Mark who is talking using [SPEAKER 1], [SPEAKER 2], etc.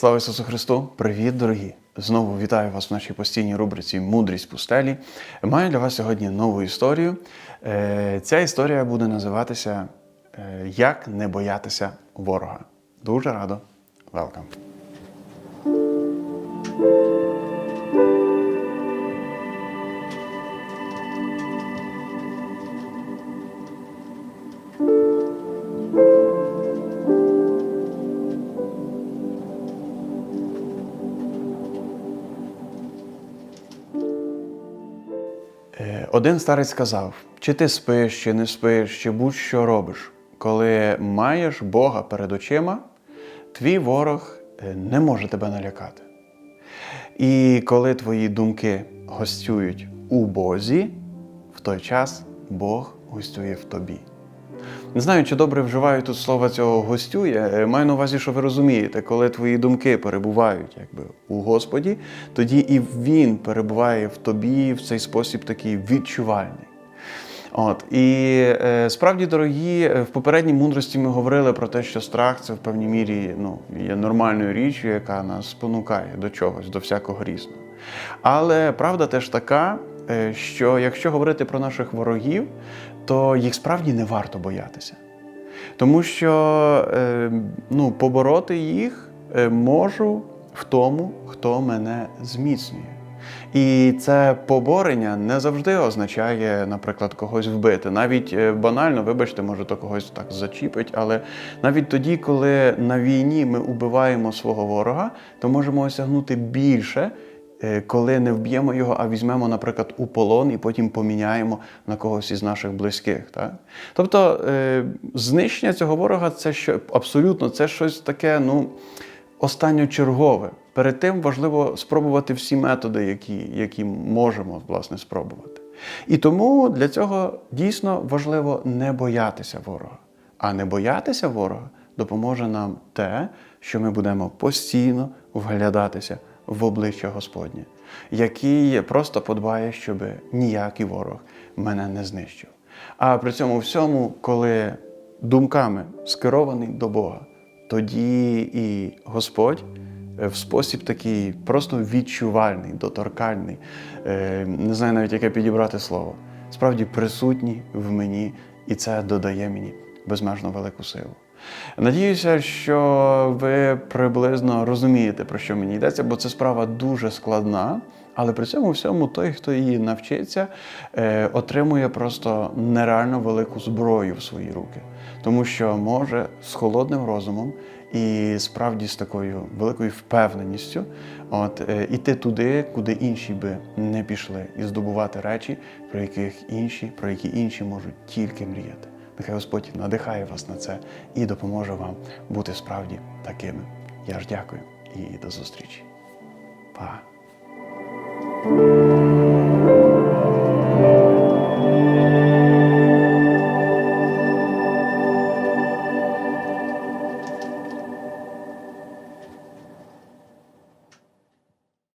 [SPEAKER 1] Слава Ісусу Христу! Привіт, дорогі! Знову вітаю вас в нашій постійній рубриці Мудрість пустелі. Маю для вас сьогодні нову історію. Е, Ця історія буде називатися е, Як не боятися ворога. Дуже радо. Welcome. Один старець сказав: чи ти спиш, чи не спиш, чи будь-що робиш. Коли маєш Бога перед очима, твій ворог е, не може тебе налякати. І коли твої думки гостюють у Бозі, в той час Бог гостює в тобі. Не знаю, чи добре вживаю тут слово цього гостює. Е, Маю на увазі, що ви розумієте, коли твої думки перебувають якби, у Господі, тоді і Він перебуває в тобі в цей спосіб такий відчувальний. От і е, справді, дорогі, е, в попередній мудрості ми говорили про те, що страх це в певній мірі ну, є нормальною річчю, яка нас спонукає до чогось, до всякого різного. Але правда теж така, що якщо говорити про наших ворогів, то їх справді не варто боятися. Тому що е, ну, побороти їх е, можу в тому, хто мене зміцнює. І це поборення не завжди означає, наприклад, когось вбити. Навіть е, банально, вибачте, може, то когось так зачіпить, але навіть тоді, коли на війні ми убиваємо свого ворога, то можемо осягнути більше, е, коли не вб'ємо його, а візьмемо, наприклад, у полон і потім поміняємо на когось із наших близьких. Так? Тобто е, знищення цього ворога це що абсолютно це щось таке, ну останньочергове. Перед тим важливо спробувати всі методи, які, які можемо власне спробувати. І тому для цього дійсно важливо не боятися ворога. А не боятися ворога допоможе нам те, що ми будемо постійно вглядатися в обличчя Господнє, який просто подбає, щоб ніякий ворог мене не знищив. А при цьому всьому, коли думками скерований до Бога, тоді і Господь е, в спосіб такий просто відчувальний, доторкальний, е, не знаю навіть, яке підібрати слово, справді присутній в мені, і це додає мені безмежно велику силу. Надіюся, що ви приблизно розумієте, про що мені йдеться, бо це справа дуже складна. Але при цьому всьому той, хто її навчиться, е, отримує просто нереально велику зброю в свої руки, тому що може з холодним розумом і справді з такою великою впевненістю от, е, іти туди, куди інші би не пішли, і здобувати речі, про яких інші, про які інші можуть тільки мріяти. Нехай Господь надихає вас на це і допоможе вам бути справді такими. Я ж дякую і до зустрічі. Па!